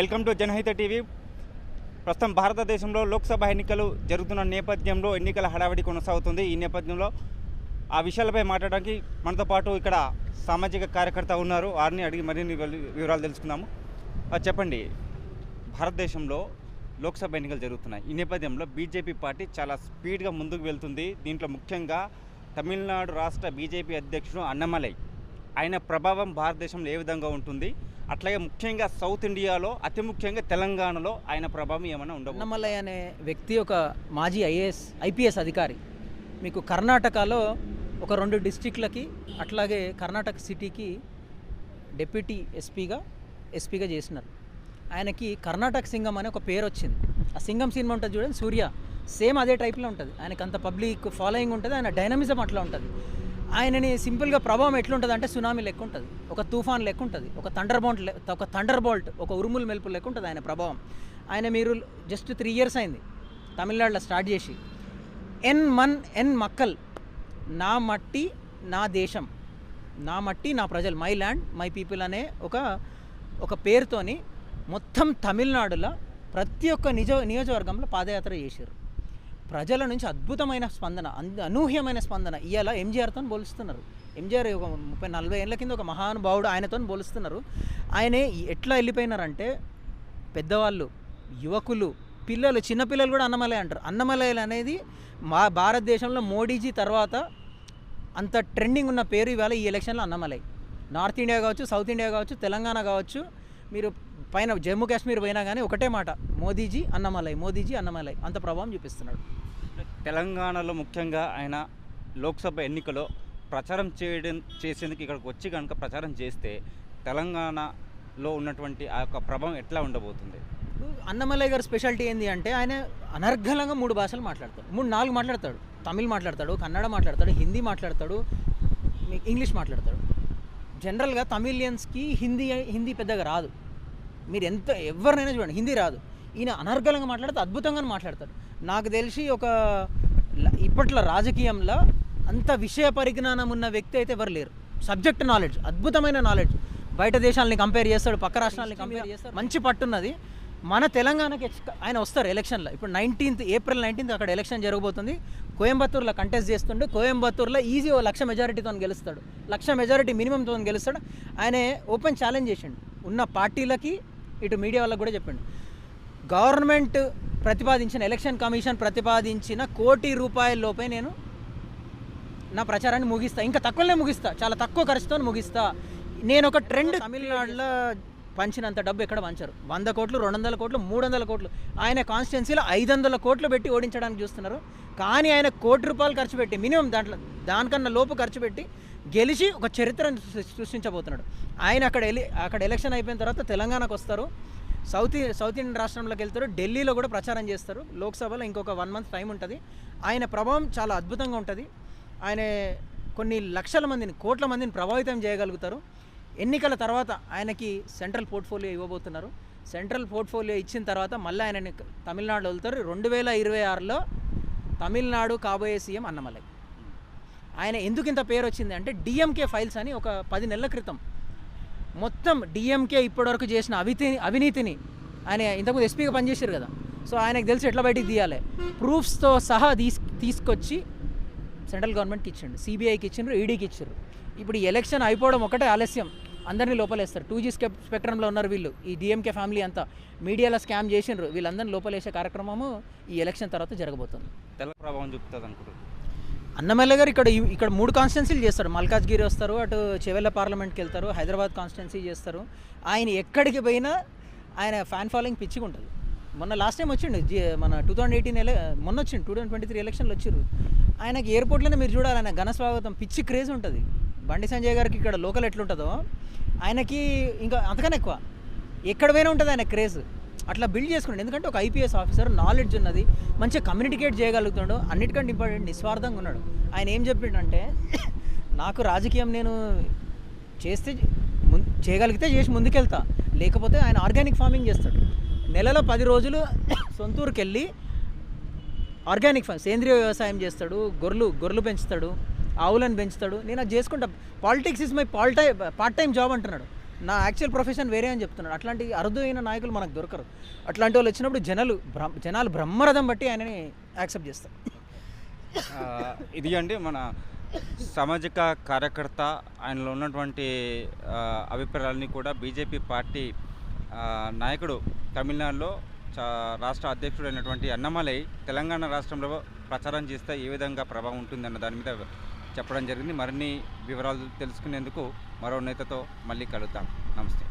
Welcome to జనహిత TV. ప్రస్తుతం భారతదేశంలో లోక్సభ ఎన్నికలు జరుగుతున్న నేపథ్యంలో ఎన్నికల హడావిడి కొనసాగుతుంది. ఈ నేపథ్యంలో ఆ విషయాలపై మాట్లాడడానికి మనతో పాటు ఇక్కడ సామాజిక కార్యకర్త ఉన్నారు. వారిని అడిగి మరిన్ని వివరాలు- వివరాలు తెలుసుకుందాము. చెప్పండి. భారతదేశంలో లోక్సభ ఎన్నికలు జరుగుతున్నాయి. ఈ నేపథ్యంలో బీజేపీ పార్టీ చాలా స్పీడ్గా ముందుకు వెళ్తుంది. దీంట్లో ముఖ్యంగా తమిళనాడు రాష్ట్ర బీజేపీ అధ్యక్షుడు అన్నమలై. ఆయన ప్రభావం భారతదేశంలో ఏ విధంగా ఉంటుంది? అట్లాగే ముఖ్యంగా సౌత్ ఇండియాలో అతి ముఖ్యంగా తెలంగాణలో ఆయన ప్రభావం ఏమైనా ఉండవు అన్నమలయ్య అనే వ్యక్తి ఒక మాజీ ఐఏఎస్ ఐపీఎస్ అధికారి. మీకు కర్ణాటకలో ఒక రెండు డిస్టిక్లకి అట్లాగే కర్ణాటక సిటీకి డెప్యూటీ ఎస్పీగా ఎస్పీగా చేసినారు. ఆయనకి కర్ణాటక సింగం అనే ఒక పేరు వచ్చింది. ఆ సింగం సినిమా ఉంటుంది చూడండి సూర్య. సేమ్ అదే టైప్లో ఉంటుంది. ఆయనకు అంత పబ్లిక్ ఫాలోయింగ్ ఉంటుంది ఆయన డైనమిజం అట్లా ఉంటుంది. ఆయనని సింపుల్గా ప్రభావం ఎట్లుంటుంది అంటే సునామీ లెక్క ఉంటుంది. ఒక తుఫాన్ లెక్క ఉంటుంది. ఒక థండర్ బోల్ట్ ఒక థండర్ బోల్ట్ ఒక ఉరుములు మెలుపు లెక్క ఉంటుంది ఆయన ప్రభావం. ఆయన మీరు జస్ట్ త్రీ ఇయర్స్ అయింది తమిళనాడులో స్టార్ట్ చేసి. ఎన్ మన్ ఎన్ మక్కల్ నా మట్టి నా దేశం. నా మట్టి నా ప్రజలు. మై ల్యాండ్ మై పీపుల్ అనే ఒక ఒక పేరుతోని మొత్తం తమిళనాడులో ప్రతి ఒక్క నిజ నియోజకవర్గంలో పాదయాత్ర చేశారు. ప్రజల నుంచి అద్భుతమైన స్పందన అనూహ్యమైన స్పందన. ఇవాళ ఎంజీఆర్తో పోలుస్తున్నారు ఎంజీఆర్ ఒక ముప్పై నలభై ఏళ్ళ కింద ఒక మహానుభావుడు ఆయనతో పోలుస్తున్నారు ఆయనే ఎట్లా వెళ్ళిపోయినారంటే పెద్దవాళ్ళు యువకులు పిల్లలు చిన్నపిల్లలు కూడా అన్నమలై అంటారు. అన్నమలైలు అనేది మా భారతదేశంలో మోడీజీ తర్వాత అంత ట్రెండింగ్ ఉన్న పేరు ఇవాళ ఈ ఎలక్షన్లో అన్నమలై. నార్త్ ఇండియా కావచ్చు సౌత్ ఇండియా కావచ్చు తెలంగాణ కావచ్చు. మీరు పైన జమ్మూ కాశ్మీర్ పోయినా కానీ ఒకటే మాట మోదీజీ అన్నమలై మోదీజీ అన్నమలై. అంత ప్రభావం చూపిస్తున్నాడు. తెలంగాణలో ముఖ్యంగా ఆయన లోక్సభ ఎన్నికలో ప్రచారం చేయడం చేసేందుకు ఇక్కడికి వచ్చి కనుక ప్రచారం చేస్తే తెలంగాణలో ఉన్నటువంటి ఆ యొక్క ప్రభావం ఎట్లా ఉండబోతుంది? అన్నమలై గారి స్పెషాలిటీ ఏంటి అంటే ఆయన అనర్గళంగా మూడు భాషలు మాట్లాడతాడు. మూడు నాలుగు మాట్లాడతాడు. తమిళ్ మాట్లాడతాడు కన్నడ మాట్లాడతాడు హిందీ మాట్లాడతాడు ఇంగ్లీష్ మాట్లాడతాడు. జనరల్గా తమిళియన్స్కి హిందీ హిందీ పెద్దగా రాదు. మీరు ఎంత ఎవరినైనా చూడండి హిందీ రాదు. ఈయన అనర్గళంగా మాట్లాడితే అద్భుతంగా మాట్లాడతాడు. నాకు తెలిసి ఒక ఇప్పట్లో రాజకీయంలో అంత విషయ పరిజ్ఞానం ఉన్న వ్యక్తి అయితే ఎవరు లేరు. సబ్జెక్ట్ నాలెడ్జ్ అద్భుతమైన నాలెడ్జ్ బయట దేశాలని కంపేర్ చేస్తాడు పక్క రాష్ట్రాలని కంపేర్ చేస్తాడు మంచి పట్టున్నది. మన తెలంగాణకి ఆయన వస్తారు ఎలక్షన్లో ఇప్పుడు నైన్టీన్త్ ఏప్రిల్ నైన్టీన్త్ అక్కడ ఎలక్షన్ జరగబోతుంది. కోయంబత్తూర్లో కంటెస్ట్ చేస్తుండే. కోయంబత్తూర్లో ఈజీ ఓ లక్ష మెజారిటీతో గెలుస్తాడు. లక్ష మెజారిటీ మినిమంతో గెలుస్తాడు. ఆయన ఓపెన్ ఛాలెంజ్ చేసిండు. ఉన్న పార్టీలకి ఇటు మీడియా వాళ్ళకి కూడా చెప్పండి. గవర్నమెంట్ ప్రతిపాదించిన ఎలక్షన్ కమిషన్ ప్రతిపాదించిన కోటి రూపాయల లోపే నేను నా ప్రచారాన్ని ముగిస్తా. ఇంకా తక్కువనే ముగిస్తా. చాలా తక్కువ ఖర్చుతో ముగిస్తా. నేను ఒక ట్రెండ్ తమిళనాడులో పంచినంత డబ్బు ఎక్కడ పంచరు. వంద కోట్లు రెండు వందల కోట్లు మూడు వందల కోట్లు. ఆయన కాన్స్టిట్యున్సీలో ఐదు వందల కోట్లు పెట్టి ఓడించడానికి చూస్తున్నారు. కానీ ఆయన కోటి రూపాయలు ఖర్చు పెట్టి మినిమం దాంట్లో దానికన్నా లోపు ఖర్చు పెట్టి గెలిచి ఒక చరిత్రను సృ- సృష్టించబోతున్నాడు. ఆయన అక్కడ ఎలి అక్కడ ఎలక్షన్ అయిపోయిన తర్వాత తెలంగాణకు వస్తారు. సౌత్ సౌత్ ఇండియన్ రాష్ట్రంలోకి వెళ్తారు. ఢిల్లీలో కూడా ప్రచారం చేస్తారు. లోక్సభలో ఇంకొక వన్ మంత్ టైం ఉంటుంది. ఆయన ప్రభావం చాలా అద్భుతంగా ఉంటుంది. ఆయన కొన్ని లక్షల మందిని కోట్ల మందిని ప్రభావితం చేయగలుగుతారు. ఎన్నికల తర్వాత ఆయనకి సెంట్రల్ పోర్ట్ఫోలియో ఇవ్వబోతున్నారు. సెంట్రల్ పోర్ట్ఫోలియో ఇచ్చిన తర్వాత మళ్ళీ ఆయనని తమిళనాడు వెళ్తారు రెండు వేల ఇరవై ఆరులో తమిళనాడు కాబోయే సీఎం అన్నమలై. ఆయన ఎందుకు ఇంత పేరు వచ్చింది అంటే డిఎంకే ఫైల్స్ అని ఒక పది నెలల క్రితం. మొత్తం డిఎంకే ఇప్పటివరకు చేసిన అవితి అవినీతిని ఆయన ఇంతకుముందు ఎస్పీగా పనిచేశారు కదా. సో ఆయనకు తెలిసి ఎట్లా బయటికి తీయాలి. ప్రూఫ్స్తో సహా తీస్ తీసుకొచ్చి సెంట్రల్ గవర్నమెంట్కి ఇచ్చిండు. సిబిఐకి ఇచ్చిండ్రు ఈడీకి ఇచ్చారు ఇప్పుడు ఈ ఎలక్షన్ అయిపోవడం ఒకటే ఆలస్యం. అందరినీ లోపలేస్తారు. టూ జీ స్కెప్ స్పెక్ట్రంలో ఉన్నారు వీళ్ళు. ఈ డిఎంకే ఫ్యామిలీ అంతా. మీడియాలో స్కామ్ చేసిండ్రు. వీళ్ళందరినీ లోపలేసే కార్యక్రమము ఈ ఎలక్షన్ తర్వాత జరగబోతుంది. తెల్ల ప్రభావం చూపుతుంది అనుకుంటున్నారు అన్నమల్ల గారు ఇక్కడ ఇక్కడ మూడు కాన్స్టిట్యున్సీలు చేస్తారు. మల్కాజ్గిరి వస్తారు అటు చెవెల్ల పార్లమెంట్కి వెళ్తారు హైదరాబాద్ కాన్స్టిట్యున్సీ చేస్తారు. ఆయన ఎక్కడికి పోయినా ఆయన ఫ్యాన్ ఫాలోయింగ్ పిచ్చిగా ఉంటుంది మొన్న లాస్ట్ టైం వచ్చిండు మన టూ థౌజండ్ ఎయిటీన్ ఎల మొన్న వచ్చిండు టూ థౌజండ్ ట్వంటీ త్రీ ఎలక్షన్లు వచ్చిర్రు. ఆయనకి ఎయిర్పోర్ట్లోనే మీరు చూడాలి ఆయన ఘన స్వాగతం. పిచ్చి క్రేజ్ ఉంటుంది. బండి సంజయ్ గారికి ఇక్కడ లోకల్ ఎట్లుంటుందో ఆయనకి ఇంకా అంతకన్నా ఎక్కువ. ఎక్కడ పోయినా ఉంటుంది ఆయన క్రేజ్ అట్లా బిల్డ్ చేసుకున్నాడు. ఎందుకంటే ఒక ఐపీఎస్ ఆఫీసర్ నాలెడ్జ్ ఉన్నది మంచిగా కమ్యూనికేట్ చేయగలుగుతాడు అన్నిటికంటే ఇంపార్టెంట్ నిస్వార్థంగా ఉన్నాడు. ఆయన ఏం చెప్పిండంటే నాకు రాజకీయం నేను చేస్తే చేయగలిగితే చేసి ముందుకెళ్తా. లేకపోతే ఆయన ఆర్గానిక్ ఫార్మింగ్ చేస్తాడు. నెలలో పది రోజులు సొంతూరుకి వెళ్ళి ఆర్గానిక్ ఫార్మ్ సేంద్రియ వ్యవసాయం చేస్తాడు. గొర్రెలు గొర్రెలు పెంచుతాడు. ఆవులను పెంచుతాడు. నేను అది చేసుకుంటా. Politics is my full time part time job అంటున్నాడు. నా యాక్చువల్ ప్రొఫెషన్ వేరే అని చెప్తున్నాడు. అట్లాంటి అరుదైన నాయకులు మనకు దొరకరు. అట్లాంటి వాళ్ళు వచ్చినప్పుడు జనాలు బ్రహ్మ జనాలు బ్రహ్మరథం బట్టి ఆయనని యాక్సెప్ట్ చేస్తారు. ఇది అండి మన సామాజిక కార్యకర్త ఆయనలో ఉన్నటువంటి అభిప్రాయాలని కూడా బీజేపీ పార్టీ నాయకుడు తమిళనాడులో చా రాష్ట్ర అధ్యక్షుడైనటువంటి అన్నమలై తెలంగాణ రాష్ట్రంలో ప్రచారం చేస్తే ఏ విధంగా ప్రభావం ఉంటుందన్న దాని మీద చెప్పడం జరిగింది. మరిన్ని వివరాలు తెలుసుకునేందుకు మరో నేతతో మళ్ళీ కలుద్దాం. నమస్తే.